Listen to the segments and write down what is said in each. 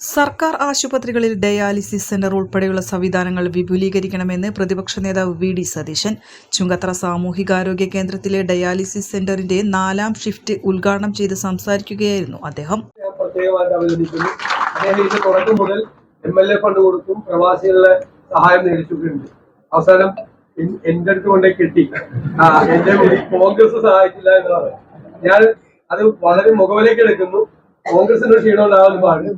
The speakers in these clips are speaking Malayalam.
സർക്കാർ ആശുപത്രികളിൽ ഡയാലിസിസ് സെന്റർ ഉൾപ്പെടെയുള്ള സംവിധാനങ്ങൾ വിപുലീകരിക്കണമെന്ന് പ്രതിപക്ഷ നേതാവ് വി ഡി സതീശൻ. ചുങ്കത്ര സാമൂഹികാരോഗ്യ കേന്ദ്രത്തിലെ ഡയാലിസിസ് സെന്ററിന്റെ നാലാം ഷിഫ്റ്റ് ഉദ്ഘാടനം ചെയ്ത് സംസാരിക്കുകയായിരുന്നു അദ്ദേഹം. തുടക്കം മുതൽ എം എൽ എ ഫണ്ട് കൊടുത്തും പ്രവാസികളുടെ സഹായം നേടിച്ചിട്ടുണ്ട് അവസാനം എന്റെ അടുത്ത് കൊണ്ടേ കിട്ടി. എന്റെ കോൺഗ്രസ് സഹായിച്ചില്ല എന്നതാണ് ഞാൻ അത് വളരെ മുഖവിലേക്ക് എടുക്കുന്നു. കോൺഗ്രസിന്റെ ക്ഷീണമുണ്ടാകാൻ പാടില്ല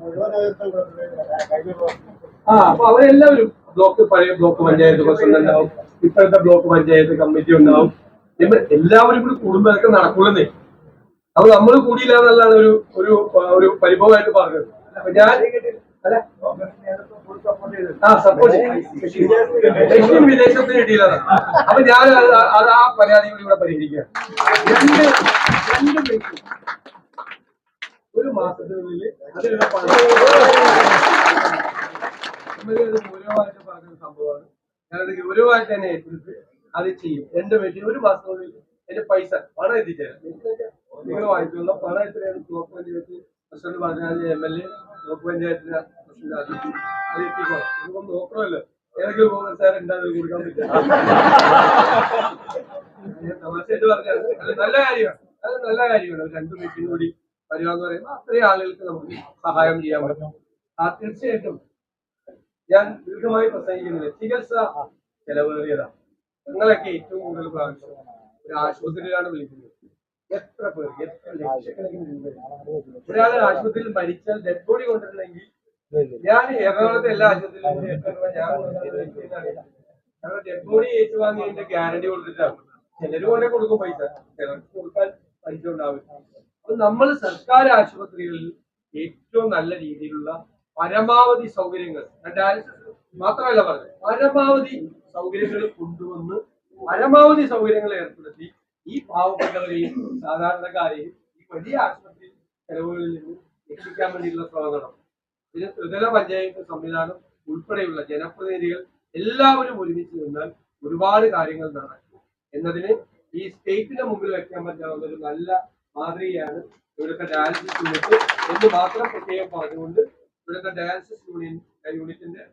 ആ അപ്പൊ അവരെല്ലാവരും ബ്ലോക്ക് പഴയ ബ്ലോക്ക് പഞ്ചായത്ത് പ്രസിഡന്റ് ഉണ്ടാവും ഇപ്പോഴത്തെ ബ്ലോക്ക് പഞ്ചായത്ത് കമ്മിറ്റി ഉണ്ടാവും. എല്ലാവരും കൂടി കൂടുമ്പോഴൊക്കെ നടക്കുള്ളേ അപ്പൊ നമ്മൾ കൂടിയില്ല എന്നുള്ളതാണ് ഒരു ഒരു ഒരു പരിഭവമായിട്ട് പറഞ്ഞത് അപ്പൊ ഞാൻ ആ സപ്പോസ് വിദേശത്തിന് കിട്ടിയില്ലതാണ് അപ്പൊ ഞാൻ അത് ആ പരാതി കൂടി ഇവിടെ പരിഹരിക്കുക രണ്ട് രണ്ട് ഒരു മാസത്തിനുള്ളിൽ അതിലുള്ള പണം അത് ഗൗരവമായിട്ട് പറഞ്ഞ സംഭവമാണ്. ഞാനത് ഗൗരവമായിട്ട് തന്നെ ഏറ്റെടുത്ത് അത് ചെയ്യും. എന്റെ വീട്ടിൽ ഒരു മാസത്തിനുള്ളിൽ എന്റെ പൈസ പണം എത്തിച്ചേരാം നിങ്ങൾ വാങ്ങിക്കുന്ന പണം എത്രയാണ്? ബ്ലോക്ക് പഞ്ചായത്ത് പ്രസിഡന്റ് പറഞ്ഞാൽ എം എൽ എ ബ്ലോക്ക് പഞ്ചായത്തിന് പ്രസിഡന്റ് അത് അത് എത്തിക്കോളാം. നമുക്കൊന്ന് നോക്കണമല്ലോ. ഏതൊക്കെ കോൺഗ്രസ്സുകാർ ഉണ്ടാകും കൊടുക്കാൻ പറ്റില്ല തമാശയായിട്ട് പറഞ്ഞാൽ അത് നല്ല കാര്യമാണ്. അത് നല്ല കാര്യമാണ്. ഒരു രണ്ടു മീറ്റിംഗ് കൂടി വരിക എന്ന് പറയുമ്പോൾ അത്രയും ആളുകൾക്ക് നമുക്ക് സഹായം ചെയ്യാൻ പറ്റും. ആ തീർച്ചയായിട്ടും. ഞാൻ ദീർഘമായി പ്രസംഗിക്കുന്നില്ല. ചികിത്സ ചെലവേറിയതാണ്. നിങ്ങളൊക്കെ ഏറ്റവും കൂടുതൽ പ്രാവശ്യം ഒരു ആശുപത്രിയിലാണ് വിളിക്കുന്നത്. എത്ര പേർ എത്ര ലക്ഷക്കണക്കിന് ഒരാൾ ആശുപത്രിയിൽ മരിച്ചാൽ ഡെഡ് ബോഡി കൊണ്ടിട്ടുണ്ടെങ്കിൽ ഞാൻ എറണാകുളത്തെ എല്ലാ ആശുപത്രിയിലും. കാരണം ഡെഡ് ബോഡി ഏറ്റുവാങ്ങിയതിന്റെ ഗ്യാരണ്ടി കൊടുത്തിട്ടാണ്. ചിലര് കൊണ്ടേ കൊടുക്കും പൈസ. ചിലർക്ക് കൊടുക്കാൻ പൈസ ഉണ്ടാവില്ല. നമ്മൾ സർക്കാർ ആശുപത്രികളിൽ ഏറ്റവും നല്ല രീതിയിലുള്ള പരമാവധി സൗകര്യങ്ങൾ ഡയാലിസിസ് മാത്രമല്ല പറഞ്ഞത് പരമാവധി സൗകര്യങ്ങൾ കൊണ്ടുവന്ന് പരമാവധി സൗകര്യങ്ങൾ ഏർപ്പെടുത്തി ഈ പാവപ്പെട്ടവരെയും സാധാരണക്കാരെയും ഈ വലിയ ആശുപത്രി ചെലവുകളിൽ നിന്ന് രക്ഷിക്കാൻ വേണ്ടിയിട്ടുള്ള ശ്രമം നടത്തും ഇതിന് ത്രിതല പഞ്ചായത്ത് സംവിധാനം ഉൾപ്പെടെയുള്ള ജനപ്രതിനിധികൾ എല്ലാവരും ഒരുമിച്ച് നിന്നാൽ ഒരുപാട് കാര്യങ്ങൾ നടക്കും. എന്നതിന് ഈ സ്റ്റേറ്റിന്റെ മുമ്പിൽ വെക്കാൻ പറ്റാവുന്ന ഒരു നല്ല മാതൃകയാണ് ഇവിടുത്തെ ഡയാലിസിസ് യൂണിറ്റ് എന്ന് മാത്രം പ്രത്യേകം പറഞ്ഞുകൊണ്ട് ഇവിടുത്തെ ഡയാലിസിസ് യൂണിയൻ യൂണിറ്റിന്റെ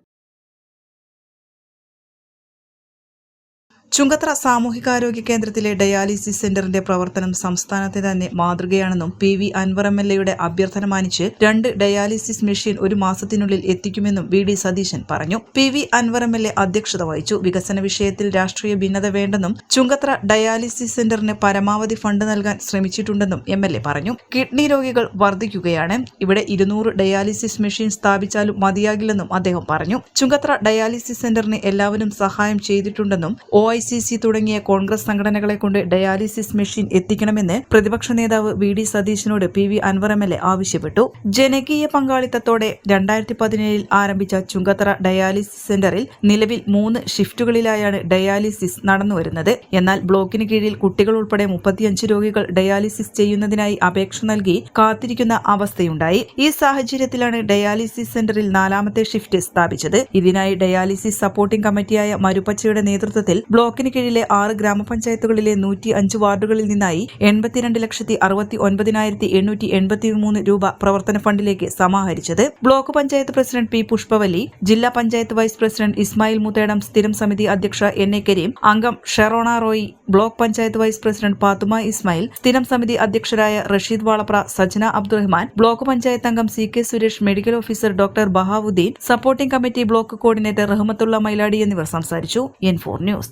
ചുങ്കത്ര സാമൂഹികാരോഗ്യ കേന്ദ്രത്തിലെ ഡയാലിസിസ് സെന്ററിന്റെ പ്രവർത്തനം സംസ്ഥാനത്തെ തന്നെ മാതൃകയാണെന്നും P V Anvar M L എയുടെ അഭ്യർത്ഥന മാനിച്ച് രണ്ട് ഡയാലിസിസ് മെഷീൻ ഒരു മാസത്തിനുള്ളിൽ എത്തിക്കുമെന്നും വി ഡി സതീശൻ പറഞ്ഞു. P V Anvar M L A അധ്യക്ഷത വഹിച്ചു. വികസന വിഷയത്തിൽ രാഷ്ട്രീയ ഭിന്നത വേണ്ടെന്നും ചുങ്കത്ര ഡയാലിസിസ് സെന്ററിന് പരമാവധി ഫണ്ട് നൽകാൻ ശ്രമിച്ചിട്ടുണ്ടെന്നും എം എൽ എ പറഞ്ഞു. കിഡ്നി രോഗികൾ വർദ്ധിക്കുകയാണ് ഇവിടെ ഇരുന്നൂറ് ഡയാലിസിസ് മെഷീൻ സ്ഥാപിച്ചാലും മതിയാകില്ലെന്നും അദ്ദേഹം പറഞ്ഞു. ചുങ്കത്ര ഡയാലിസിസ് സെന്ററിന് എല്ലാവരും സഹായം ചെയ്തിട്ടുണ്ടെന്നും ഒ ഐ സി സി തുടങ്ങിയ കോൺഗ്രസ് സംഘടനകളെ കൊണ്ട് ഡയാലിസിസ് മെഷീൻ എത്തിക്കണമെന്ന് പ്രതിപക്ഷ നേതാവ് V D സതീശനോട് P V Anvar M L A ആവശ്യപ്പെട്ടു. ജനകീയ പങ്കാളിത്തത്തോടെ രണ്ടായിരത്തി പതിനേഴിൽ ആരംഭിച്ച ചുങ്കത്തറ ഡയാലിസിസ് സെന്ററിൽ നിലവിൽ മൂന്ന് ഷിഫ്റ്റുകളിലായാണ് ഡയാലിസിസ് നടന്നുവരുന്നത്. എന്നാൽ ബ്ലോക്കിന് കീഴിൽ കുട്ടികൾ ഉൾപ്പെടെ മുപ്പത്തിയഞ്ച് രോഗികൾ ഡയാലിസിസ് ചെയ്യുന്നതിനായി അപേക്ഷ നൽകി കാത്തിരിക്കുന്ന അവസ്ഥയുണ്ടായി. ഈ സാഹചര്യത്തിലാണ് ഡയാലിസിസ് സെന്ററിൽ നാലാമത്തെ ഷിഫ്റ്റ് സ്ഥാപിച്ചത്. ഇതിനായി ഡയാലിസിസ് സപ്പോർട്ടിംഗ് കമ്മിറ്റിയായ മരുപ്പച്ചയുടെ നേതൃത്വത്തിൽ ബ്ലോക്കിന് കീഴിലെ ആറ് ഗ്രാമപഞ്ചായത്തുകളിലെ നൂറ്റി അഞ്ച് വാർഡുകളിൽ നിന്നായി എൺപത്തിരണ്ട് ലക്ഷത്തി അറുപത്തി ഒൻപതിനായിരത്തി എണ്ണൂറ്റി എൺപത്തി മൂന്ന് രൂപ പ്രവർത്തന ഫണ്ടിലേക്ക് സമാഹരിച്ചത്. Block panchayat president P Pushpavalli ജില്ലാ പഞ്ചായത്ത് വൈസ് പ്രസിഡന്റ് ഇസ്മായിൽ മുത്തേടം സ്ഥിരം സമിതി അധ്യക്ഷ എൻ എ കരീം അംഗം Sherona Roy block panchayat vice president Pathuma Ismail സ്ഥിരം സമിതി അധ്യക്ഷരായ റഷീദ് വാളപ്ര സജന അബ്ദുറഹ്മാൻ ബ്ലോക്ക് പഞ്ചായത്ത് അംഗം C K Suresh medical officer doctor Bahauddin supporting committee block coordinator Rahmathulla Mailadi എന്നിവർ സംസാരിച്ചു. N four news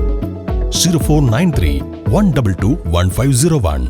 Zero four nine three one double two one five zero one